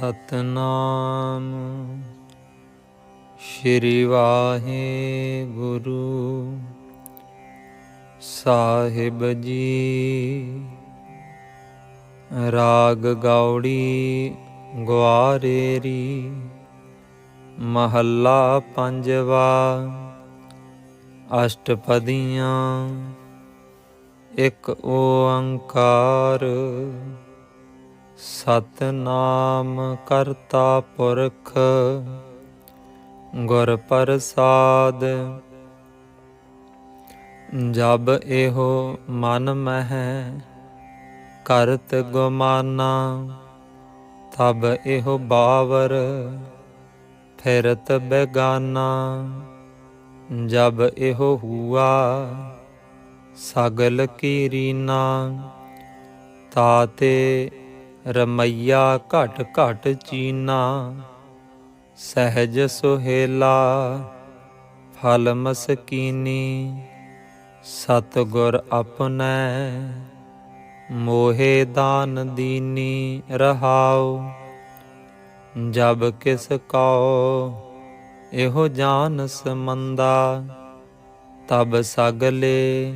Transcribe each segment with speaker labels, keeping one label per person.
Speaker 1: ਸਤਨਾਮ ਸ਼੍ਰੀ ਵਾਹਿਗੁਰੂ ਸਾਹਿਬ ਜੀ। ਰਾਗ ਗੌੜੀ ਗਵਾਰੇਰੀ ਮਹੱਲਾ ਪੰਜਵਾ। ਅਸ਼ਟਪਦੀਆਂ। ਇੱਕ ਓੰਕਾਰ। ਸਤਨਾਮ ਕਰਤਾ ਪੁਰਖ, ਗੁਰ ਪ੍ਰਸਾਦ। ਜਬ ਇਹੋ ਮਨ ਮਹਿ, ਕਰਤ ਗੁਮਾਨਾ, ਤਬ ਇਹੋ ਬਾਵਰ, ਫਿਰਤ ਬੇਗਾਨਾ। ਜਬ ਇਹੋ ਹੁਆ, ਸਗਲ ਕੀ ਰੀਨਾ ਤਾਤੇ ਰਮਈਆ ਘਟ ਘਟ ਚੀਨਾ, ਸਹਿਜ ਸੁਹੇਲਾ, ਫਲ ਮਸਕੀਨੀ, ਸਤਗੁਰ ਆਪਣੈ, ਮੋਹੇ ਦਾਨ ਦੀਨੀ ਰਹਾਉ, ਜਬ ਕਿਸ ਕਉ, ਇਹੋ ਜਾਨ ਸਮੰਦਾ, ਤਬ ਸਗਲੇ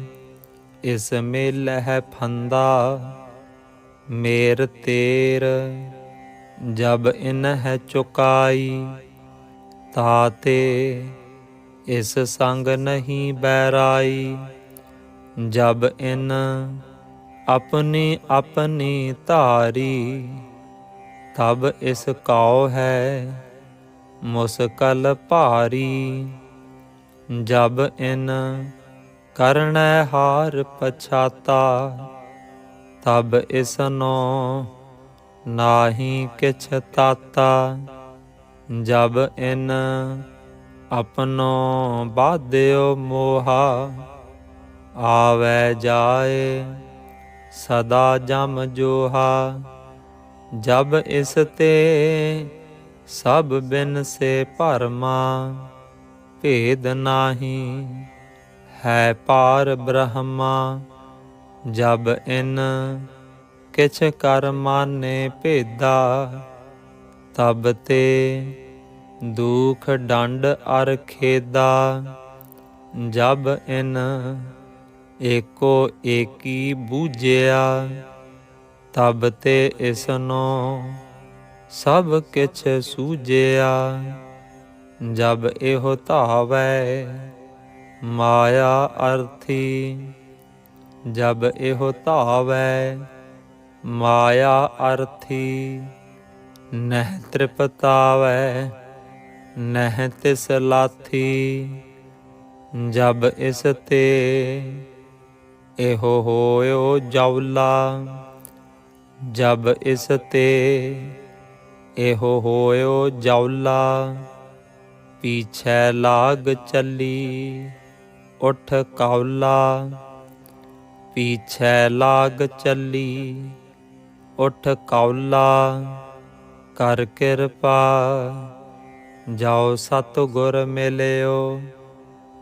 Speaker 1: ਇਸ ਮੇਲ ਹੈ ਫੰਦਾ। ਮੇਰ ਤੇਰ, ਜਬ ਇਨ ਹੈ ਚੁਕਾਈ ਤਾਤੇ ਇਸ ਸੰਗ ਨਹੀਂ ਬੈਰਾਈ। ਜਬ ਇਨ ਆਪਣੀ ਆਪਣੀ ਧਾਰੀ, ਤਬ ਇਸ ਕਾਉ ਹੈ ਮੁਸਕਲ ਭਾਰੀ। ਜਬ ਇਨ ਕਰਣੈ ਹਾਰ ਪਛਾਤਾ ਤਬ ਇਸਨੋ ਨਾਹੀ ਕਿਛ ਤਾਤਾ, ਜਬ ਇਨ ਆਪਨੋ ਬਾਧਿਓ ਮੋਹਾ, ਆਵੈ ਜਾਏ ਸਦਾ ਜਮ ਜੋਹਾ। ਜਬ ਇਸ ਤੇ ਸਭ ਬਿਨ ਸੇ ਭਰਮਾ, ਭੇਦ ਨਾਹੀ ਹੈ ਪਾਰ ਬ੍ਰਹਮਾ। ਜਬ ਇਨ ਕਿਛ ਕਰ ਭੇਦਾ, ਤਬ ਤੇ ਦੁਖ ਡੰਡ ਅਰ ਖੇਦਾ। ਜਬ ਇਨ ਏਕੋ ਏਕੀ ਬੂਝਿਆ, ਤਬ ਤੇ ਇਸਨੋ ਸਭ ਕਿਛ ਸੂਝਿਆ। ਜਬ ਇਹੋ ਧਾਵੈ ਮਾਇਆ ਅਰਥੀ ਜਬ ਇਹੋ ਧਾਵੈ, ਮਾਇਆ ਅਰਥੀ ਨਹਿ ਤ੍ਰਿਪਤਾਵੈ, ਨਹਿ ਤਿਸ ਲਾਥੀ। ਜਬ ਇਸ ਤੇ ਇਹੋ ਹੋਇਓ ਜੌਲਾ ਜਬ ਇਸ ਤੇ ਇਹੋ ਹੋਇਓ ਜੌਲਾ ਪੀਛੇ ਲਾਗ ਚੱਲੀ, ਉਠ ਕੌਲਾ ਪੀਛੇ ਲਾਗ ਚੱਲੀ। ਉਠ ਕੌਲਾ, ਕਰ ਕਿਰਪਾ। ਜਾਓ ਸਤ ਗੁਰ ਮਿਲਿਓ,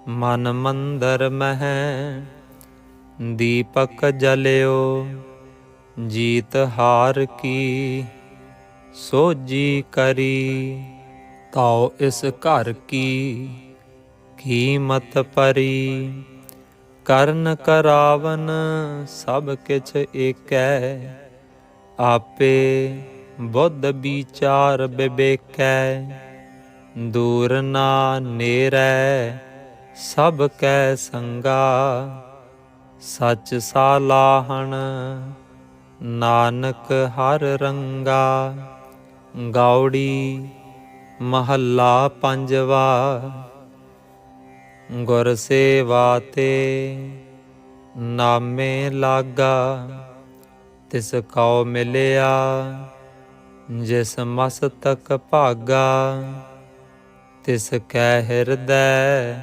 Speaker 1: ਮਨ ਮੰਦਰ ਮਹਿ। ਦੀਪਕ ਜਲਿਓ, ਜੀਤ ਹਾਰ ਕੀ। ਸੋਜੀ ਕਰੀ, ਤਾਉ ਇਸ ਘਰ ਕੀ। ਕੀਮਤ ਪਰੀ। ਕਰਨ ਕਰਾਵਨ ਸਭ ਕਿਛ ਏਕੈ, ਆਪੇ ਬੁੱਧ ਵਿਚਾਰ ਬਿਬੇਕੈ ਦੂਰ ਨਾ ਨੇਰੈ, ਸਭ ਕੈ ਸੰਗਾ। ਸੱਚ ਸਾਲਾਹਣ, ਨਾਨਕ ਹਰ ਰੰਗਾ। ਗੌੜੀ ਮਹੱਲਾ ਪੰਜਵਾ ਗੁਰ ਸੇਵਾ ਤੇ ਨਾਮੇ ਲਾਗਾ, ਤਿਸ ਕਉ ਮਿਲਿਆ, ਜਿਸ ਮਸਤਕ ਭਾਗਾ, ਤਿਸ ਕੈ ਹਿਰਦੈ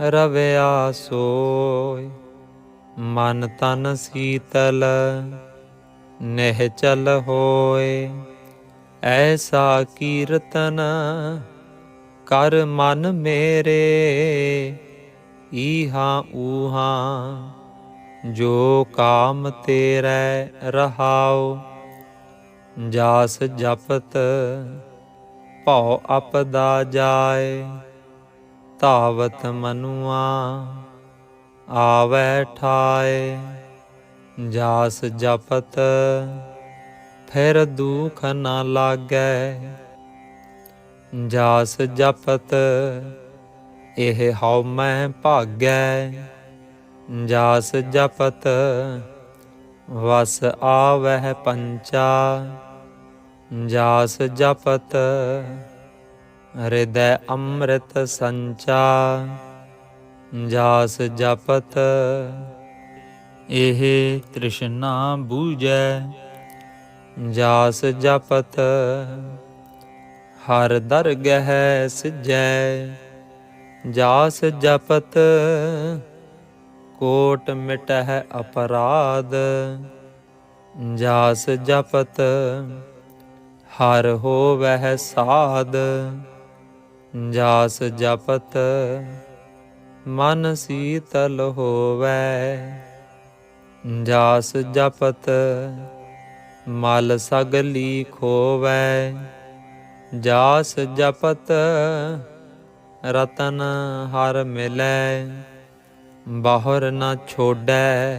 Speaker 1: ਰਵਿਆ ਸੋਇ। ਮਨ ਤਨ ਸੀਤਲ ਨਹਿ ਚਲ ਹੋਏ ਐਸਾ ਕੀਰਤਨ ਕਰ ਮਨ ਮੇਰੇ, ਈਹਾਂ ਊਹਾਂ ਜੋ ਕਾਮ ਤੇਰੇ ਰਹਾਉ। ਜਾਸ ਜਪਤ ਭਉ ਆਪਦਾ ਜਾਏ, ਧਾਵਤ ਮਨੁਆ ਆਵੈ ਠਾਏ। ਜਾਸ ਜਪਤ ਫਿਰ ਦੁਖ ਨਾ ਲਾਗੈ ਜਾਸ ਜਪਤ, ਇਹ ਹਉ ਮੈਂ ਭਾਗੈ। ਜਾਸ ਜਪਤ, ਵਸ ਆਵਹਿ ਪੰਚਾ। ਜਾਸ ਜਪਤ, ਹਿਰਦੈ ਅੰਮ੍ਰਿਤ ਸੰਚਾ। ਜਾਸ ਜਪਤ, ਇਹ ਤ੍ਰਿਸ਼ਨਾ ਬੂਝੈ। ਜਾਸ ਜਪਤ ਹਰ ਦਰਗਹਿ ਸਜੈ ਜਾਸ ਜਪਤ ਕੋਟ ਮਿਟਹਿ ਅਪਰਾਧ, ਜਾਸ ਜਪਤ ਹਰ ਹੋਵਹਿ ਸਾਧ, ਜਾਸ ਜਪਤ ਮਨ ਸੀਤਲ ਹੋਵੈ ਜਾਸ ਜਪਤ ਮਲ ਸਗਲੀ ਖੋਵੈ ਜਾਸ ਜਪਤ ਰਤਨ ਹਰ ਮਿਲੈ, ਬਾਹਰ ਨਾ ਛੋੜੈ,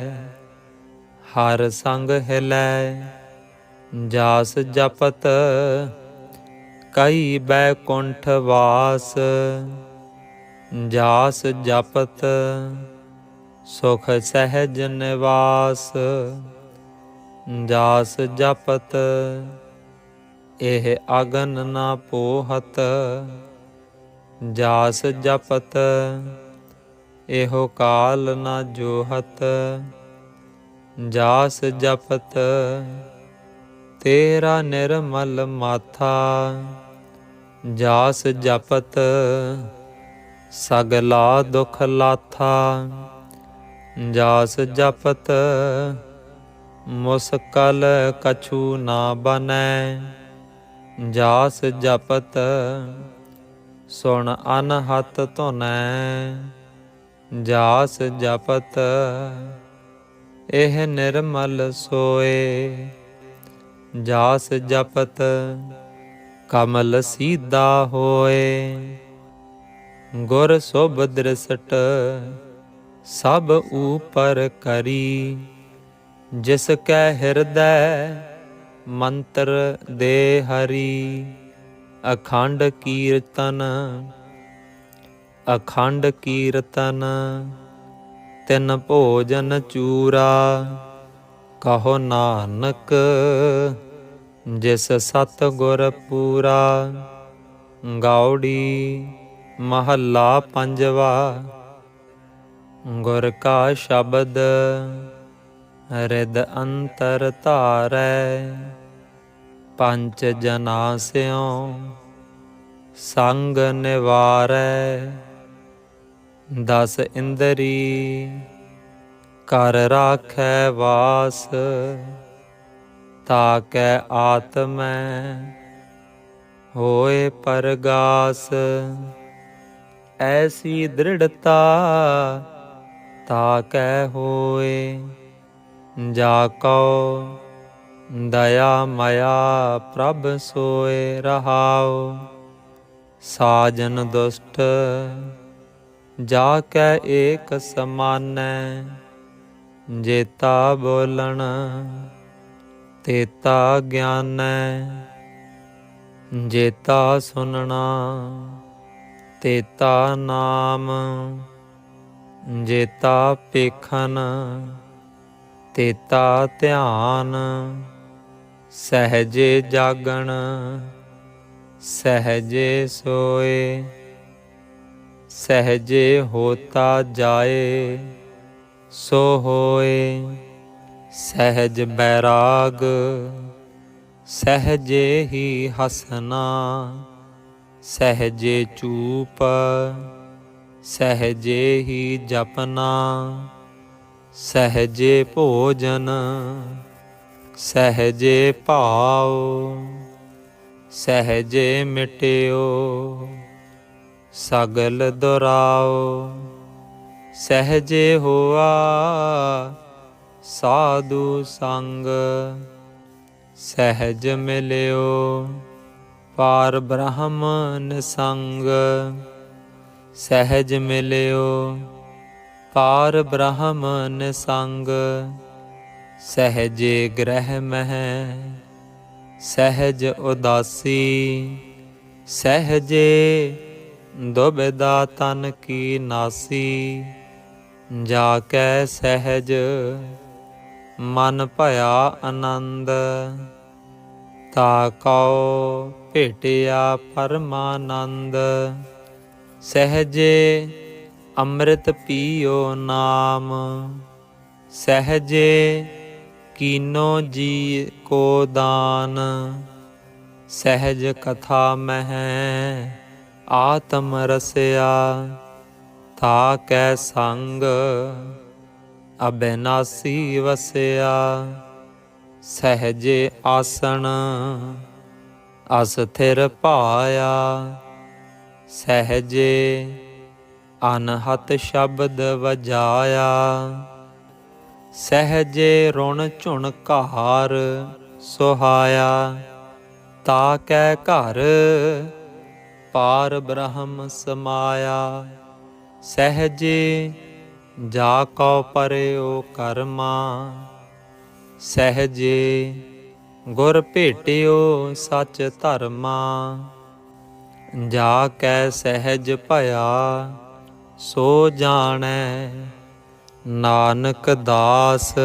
Speaker 1: ਹਰ ਸੰਗ ਹਿਲੈ। ਜਾਸ ਜਪਤ ਕਈ ਬੈਕੁੰਠ ਵਾਸ, ਜਾਸ ਜਪਤ ਸੁਖ ਸਹਿਜ ਨਿਵਾਸ। ਜਾਸ ਜਪਤ ਇਹ ਅਗਨ ਨਾ ਪੋਹਤ, ਜਾਸ ਜਪਤ, ਇਹੋ ਕਾਲ ਨਾ ਜੋਹਤ, ਜਾਸ ਜਪਤ, ਤੇਰਾ ਨਿਰਮਲ ਮਾਥਾ, ਜਾਸ ਜਪਤ, ਸਗਲਾ ਦੁਖ ਲਾਥਾ, ਜਾਸ ਜਪਤ, ਮੁਸਕਲ ਕਛੂ ਨਾ ਬਨੈ। ਜਾਸ ਜਪਤ, ਸੁਣ ਅਨਹਤ ਧੁਨੈ। ਜਾਸ ਜਪਤ, ਇਹ ਨਿਰਮਲ ਸੋਏ। ਜਾਸ ਜਪਤ, ਕਮਲ ਸੀਦਾ ਹੋਏ। ਗੁਰ ਸੁਭ ਦ੍ਰਿਸ਼ਟ, ਸਭ ਊਪਰ ਕਰੀ। ਜਿਸ ਕੈ ਹਿਰਦੈ ਮੰਤਰ ਦੇ ਹਰੀ, ਅਖੰਡ ਕੀਰਤਨ ਅਖੰਡ ਕੀਰਤਨ, ਤਿਨ ਭੋਜਨ ਚੂਰਾ, ਕਹੋ ਨਾਨਕ, ਜਿਸ ਸਤ ਗੁਰ ਪੂਰਾ ਗਾਉੜੀ ਮਹੱਲਾ ਪੰਜਵਾ, ਗੁਰ ਕਾ ਸ਼ਬਦ ਰਿਦ ਅੰਤਰ ਧਾਰੈ। ਪੰਜ ਜਨਾ ਸਿਓ ਸੰਗ ਨਿਵਾਰੈ। ਦਸ ਇੰਦਰੀ ਕਰ ਰਾਖੈ ਵਾਸ। ਤਾਕੈ ਆਤਮੈ, ਹੋਏ ਪਰਗਾਸ। ਐਸੀ ਦ੍ਰਿੜਤਾ ਤਾਕੈ ਹੋਏ, ਜਾ ਕਉ ਦਇਆ ਮਾਇਆ ਪ੍ਰਭ ਸੋਏ ਰਹਾਉ, ਸਾਜਨ ਦੁਸ਼ਟ ਜਾ ਕੈ ਏਕ ਸਮਾਨੈ, ਜੇਤਾ ਬੋਲਣ ਤੇਤਾ ਗਿਆਨੈ, ਜੇਤਾ ਸੁਨਣਾ ਤੇਤਾ ਨਾਮ, ਜੇਤਾ ਪੇਖਨ ਤੇਤਾ ਧਿਆਨ। ਸਹਜੇ ਜਾਗਣ, ਸਹਜੇ ਸੋਏ, ਸਹਜੇ ਹੋਤਾ ਜਾਏ, ਸੋ ਹੋਏ। ਸਹਿਜ ਬੈਰਾਗ, ਸਹਜੇ ਹੀ ਹਸਨਾ ਸਹਜੇ ਚੂਪ, ਸਹਜੇ ਹੀ ਜਪਨਾ ਸਹਜੇ ਭੋਜਨ ਸਹਜੇ ਭਾਉ, ਸਹਜੇ ਮਿਟਿਓ, ਸਗਲ ਦੁਰਾਓ ਸਹਜੇ ਹੋਆ ਸਾਧੂ ਸੰਗ, ਸਹਿਜ ਮਿਲਿਓ ਪਾਰ ਬ੍ਰਹਮ ਨਿਸੰਗ, ਸਹਿਜ ਮਿਲਿਓ ਪਾਰ ਬ੍ਰਹਮ ਨਿਸੰਗ। ਸਹਿਜੇ ਗ੍ਰਹਿ ਮਹਿ, ਸਹਿਜ ਉਦਾਸੀ, ਸਹਿਜੇ ਦੁਬਿਦਾ ਤਨ ਕੀ ਨਾਸੀ, ਜਾ ਕੈ ਸਹਿਜ ਮਨ ਭਇਆ ਆਨੰਦ, ਤਾ ਕਉ ਭੇਟਿਆ ਪਰਮਾਨੰਦ, ਸਹਜੇ ਅੰਮ੍ਰਿਤ ਪੀਓ ਨਾਮ, ਸਹਜੇ ਕੀਨੋ ਜੀ ਕੋ ਦਾਨ। ਸਹਿਜ ਕਥਾ ਮਹਿ ਆਤਮ ਰਸਿਆ ਤਾ ਕੈ ਸੰਗ ਅਬਿਨਾਸੀ ਵਸਿਆ। ਸਹਜੇ ਆਸਣ ਅਸਥਿਰ ਭਾਇਆ, ਸਹਜੇ ਅਨਹਤ ਸ਼ਬਦ ਵਜਾਇਆ। ਸਹਜੇ ਰੁਣ ਝੁਣ ਘਾਰ ਸੁਹਾਇਆ, ਤਾ ਕੈ ਘਰ ਪਾਰ ਬ੍ਰਹਮ ਸਮਾਇਆ। ਸਹਜੇ ਜਾ ਕਉ ਪਰਿਓ ਕਰਮਾ, ਸਹਜੇ ਗੁਰ ਭੇਟਿਓ ਸਚ ਧਰਮਾ। ਜਾ ਕੈ ਸਹਿਜ ਭਇਆ, ਸੋ ਜਾਣੈ ਨਾਨਕ ਦਾਸ,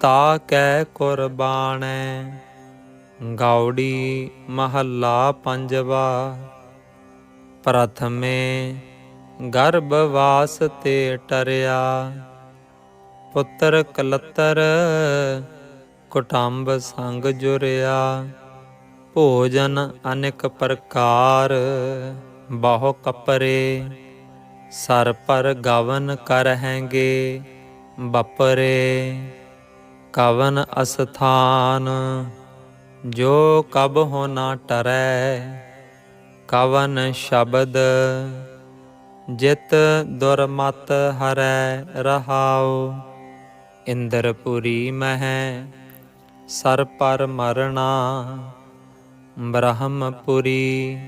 Speaker 1: ਤਾ ਕੈ ਕੁਰਬਾਨੈ ਗੌੜੀ ਮਹੱਲਾ ਪੰਜਵਾ, ਪ੍ਰਥਮੇ ਗਰਭਵਾਸ ਤੇ ਟਰਿਆ। ਪੁੱਤਰ ਕਲਤਰ, ਕੁਟੰਬ ਸੰਗ ਜੁਰਿਆ। ਭੋਜਨ ਅਨੇਕ ਪ੍ਰਕਾਰ, ਬਹੁ ਕਪਰੇ। ਸਰ ਪਰ ਗਵਨ ਕਰਹਿਗੇ, ਬਪਰੇ ਕਵਨ ਅਸਥਾਨ, ਜੋ ਕਬ ਹੋ ਨਾ ਟਰੈ, ਕਵਨ ਸ਼ਬਦ ਜਿਤ ਦੁਰਮਤ ਹਰੈ ਰਹਾਉ, ਇੰਦਰਪੁਰੀ ਮਹਿ ਸਰ ਪਰ ਮਰਣਾ, ਬ੍ਰਹਮਪੁਰੀ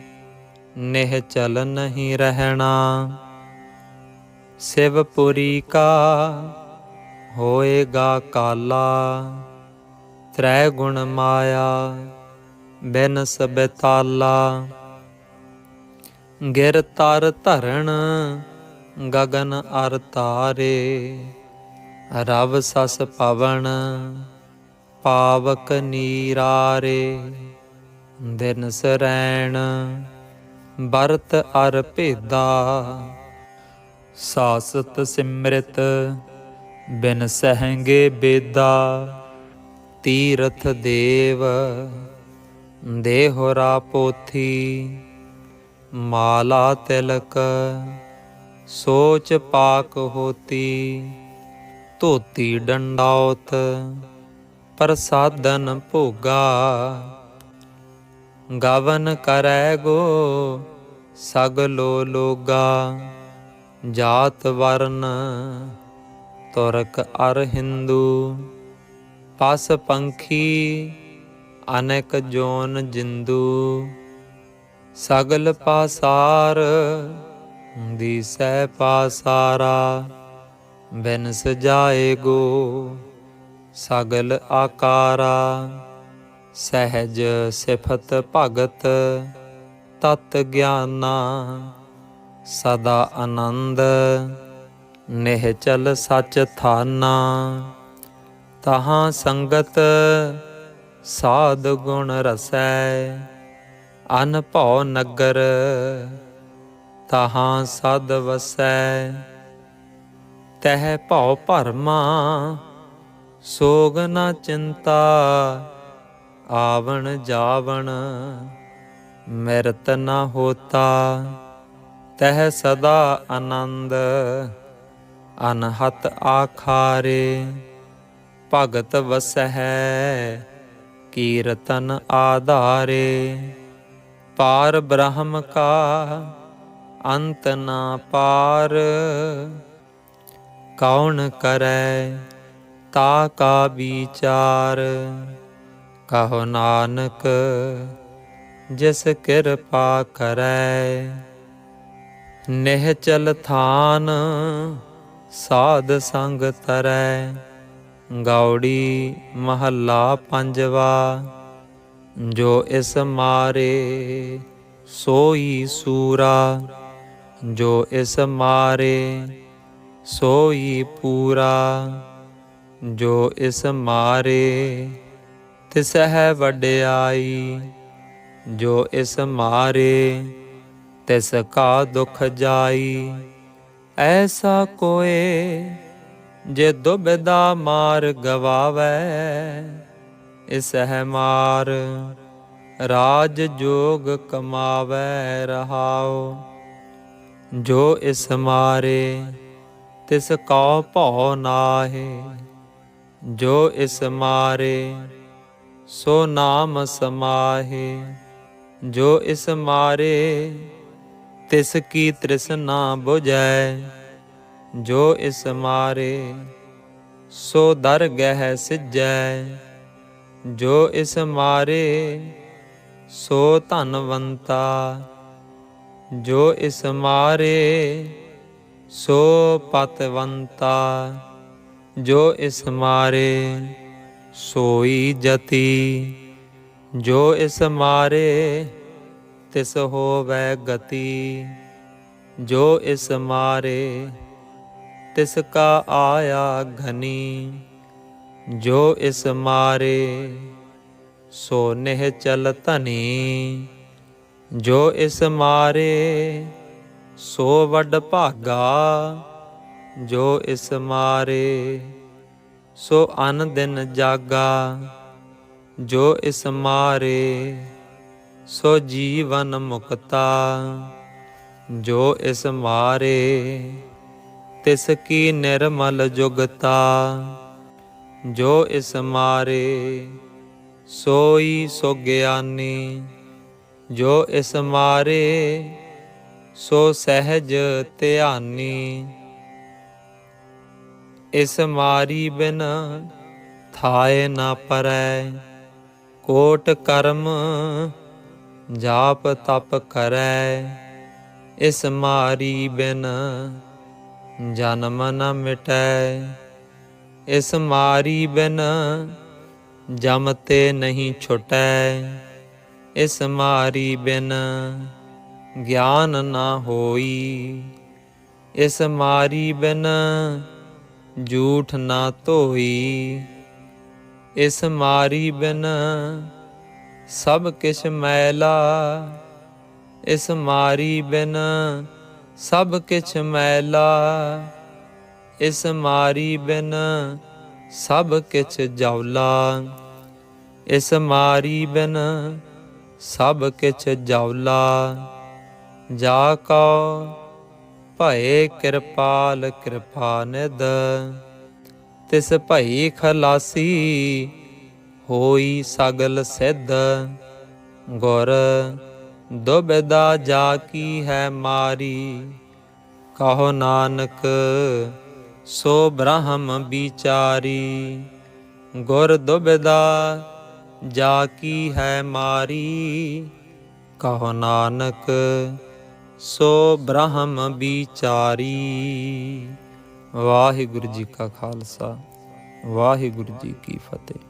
Speaker 1: ਨਿਹ ਚਲ ਨਹੀਂ ਰਹਿਣਾ। ਸਿਵਪੁਰੀ ਕਾ ਹੋਏਗਾ ਕਾਲਾ, ਤ੍ਰੈ ਗੁਣ ਮਾਇਆ ਬਿਨ ਸਬਤਾਲਾ। ਗਿਰ ਤਰ ਧਰਣ ਗਗਨ ਅਰ ਤਾਰੇ ਰਵ ਸਸ ਪਵਨ ਪਾਵਕ ਨੀਰਾਰੇ। ਦਿਨ ਸਰੈਣ ਬਰਤ ਅਰ ਭੇਦਾ ਸਾਸਤ ਸਿਮਰਿਤ, ਬਿਨ ਸਹੰਗੇ ਬੇਦਾ, ਤੀਰਥ ਦੇਵ ਦੇਹੁਰਾ ਪੋਥੀ, ਮਾਲਾ ਤਿਲਕ, ਸੋਚ ਪਾਕ ਹੋਤੀ, ਧੋਤੀ ਡੰਡਾਉਤ, ਪ੍ਰਸਾਦਨ ਭੋਗਾ। ਗਵਨ ਕਰੈ ਗੋ ਸਗਲੋ ਲੋਗਾ। ਜਾਤ ਵਰਨ ਤੁਰਕ ਅਰ ਹਿੰਦੂ, ਪਸ ਪੰਖੀ ਅਨੇਕ ਜੋਨ ਜਿੰਦੂ। ਸਗਲ ਪਾਸਾਰ ਦੀਸੈ ਪਾਸਾਰਾ ਬਿਨ ਸਜਾਏ ਗੋ ਸਗਲ ਆਕਾਰਾ। ਸਹਿਜ ਸਿਫਤ ਭਗਤ ਤਤ ਗਿਆਨਾ ਸਦਾ ਆਨੰਦ ਨਿਹਚਲ ਸਚ ਥਾਨਾ। ਤਹਾਂ ਸੰਗਤ ਸਾਧ ਗੁਣ ਰਸੈ, ਅਨ ਭਉ ਨਗਰ ਤਹਾਂ ਸਦ ਵਸੈ। ਤਹਿ ਭਉ ਭਰਮਾ, ਸੋਗ ਨਾ ਚਿੰਤਾ, ਆਵਣ ਜਾਵਣ ਮਿਰਤ ਨਾ ਹੋਤਾ। ਤਹਿ ਸਦਾ ਆਨੰਦ, ਅਨਹਤ ਆਖਾਰੇ, ਭਗਤ ਵਸਹਿ, ਕੀਰਤਨ ਆਧਾਰੇ। ਪਾਰ ਬ੍ਰਹਮ ਕਾ ਅੰਤ ਨਾ ਪਾਰ, ਕੌਣ ਕਰੈ ਤਾ ਕਾ ਵਿਚਾਰ। ਕਹੋ ਨਾਨਕ, ਜਿਸ ਕਿਰਪਾ ਕਰੈ। ਨਿਹਚਲ ਥਾਨ, ਸਾਧ ਸੰਗ ਤਰੈ। ਗੌੜੀ ਮਹੱਲਾ ਪੰਜਵਾ, ਜੋ ਇਸ ਮਾਰੇ ਸੋਈ ਸੂਰਾ। ਜੋ ਇਸ ਮਾਰੇ ਸੋਈ ਪੂਰਾ। ਜੋ ਇਸ ਮਾਰੇ ਤਿਸ ਹੈ ਵਡਿਆਈ। ਜੋ ਇਸ ਮਾਰੇ ਤਿਸ ਕਾ ਦੁਖ ਜਾਈ, ਐਸਾ ਕੋਏ ਜੇ ਦੁਬਦਾ ਮਾਰ ਗਵਾਵੇ ਇਸ ਹੈ ਮਾਰ ਰਾਜ ਜੋਗ ਕਮਾਵੇ ਰਹਾਓ ਜੋ ਇਸ ਮਾਰੇ, ਤਿਸ ਕਉ ਭਉ ਨਾਹੀ। ਜੋ ਇਸ ਮਾਰੇ, ਸੋ ਨਾਮ ਸਮਾਹੇ। ਜੋ ਇਸ ਮਾਰੇ ਤਿਸ ਕੀ ਤ੍ਰਿਸ਼ਨਾ 부ਜੈ ਜੋ ਇਸ ਮਾਰੇ ਸੋ ਦਰ ਗਹਿ ਸਿਜੈ ਜੋ ਇਸ ਮਾਰੇ ਸੋ ਧਨਵੰਤਾ, ਜੋ ਇਸ ਮਾਰੇ ਸੋ ਪਤਵੰਤਾ, ਜੋ ਇਸ ਮਾਰੇ ਸੋਈ ਜਤੀ, ਜੋ ਇਸ ਮਾਰੇ ਤਿਸ ਹੋਵੈ ਗਤੀ, ਜੋ ਇਸ ਮਾਰੇ, ਤਿਸ ਕਾ ਆਇਆ ਘਨੀ, ਜੋ ਇਸ ਮਾਰੇ, ਸੋ ਨਿਹ ਚਲ ਧਨੀ, ਜੋ ਇਸ ਮਾਰੇ, ਸੋ ਵੱਡ ਭਾਗਾ, ਜੋ ਇਸ ਮਾਰੇ, ਸੋ ਅਨ ਦਿਨ ਜਾਗਾ, ਜੋ ਇਸ ਮਾਰੇ ਸੋ ਜੀਵਨ ਮੁਕਤਾ, ਜੋ ਇਸ ਮਾਰੇ, ਤਿਸ ਕੀ ਨਿਰਮਲ ਜੁਗਤਾ। ਜੋ ਇਸ ਮਾਰੇ, ਸੋਈ ਸੋ ਗਿਆਨੀ ਜੋ ਇਸ ਮਾਰੇ, ਸੋ ਸਹਿਜ ਧਿਆਨੀ। ਇਸ ਮਾਰੀ ਬਿਨ ਥਾਏ ਨਾ ਪਰੈ, ਕੋਟ ਕਰਮ ਜਾਪ ਤਪ ਕਰੈ, ਇਸ ਮਾਰੀ ਬਿਨ ਜਨਮ ਨ ਮਿਟੈ। ਇਸ ਮਾਰੀ ਬਿਨ ਜਮ ਤੇ ਨਹੀਂ ਛੁਟੈ। ਇਸ ਮਾਰੀ ਬਿਨ ਗਿਆਨ ਨਾ ਹੋਈ। ਇਸ ਮਾਰੀ ਬਿਨ ਝੂਠ ਨਾ ਧੋਈ। ਇਸ ਮਾਰੀ ਬਿਨ ਸਭ ਕਿਛ ਮੈਲਾ, ਇਸ ਮਾਰੀ ਬਿਨ ਸਭ ਕਿਛ ਮੈਲਾ, ਇਸ ਮਾਰੀ ਬਿਨ ਸਭ ਕਿਛ ਜੌਲਾ, ਇਸ ਮਾਰੀ ਬਿਨ ਸਭ ਕਿਛ ਜੌਲਾ। ਜਾ ਕਉ ਭਏ ਕਿਰਪਾਲ ਕਿਰਪਾ ਨਿਦ ਤਿਸ ਭਈ ਖਲਾਸੀ ਹੋਈ ਸਗਲ ਸਿੱਧ, ਗੁਰ ਦੁਬਦਾ ਜਾ ਕੀ ਹੈ ਮਾਰੀ। ਕਹੋ ਨਾਨਕ, ਸੋ ਬ੍ਰਹਮ ਵਿਚਾਰੀ। ਗੁਰ ਦੁਬਦਾ ਜਾ ਕੀ ਹੈ ਮਾਰੀ। ਕਹੋ ਨਾਨਕ, ਸੋ ਬ੍ਰਹਮ ਵਿਚਾਰੀ। ਵਾਹਿਗੁਰੂ ਜੀ ਕਾ ਖਾਲਸਾ, ਵਾਹਿਗੁਰੂ ਜੀ ਕੀ ਫਤਿਹ।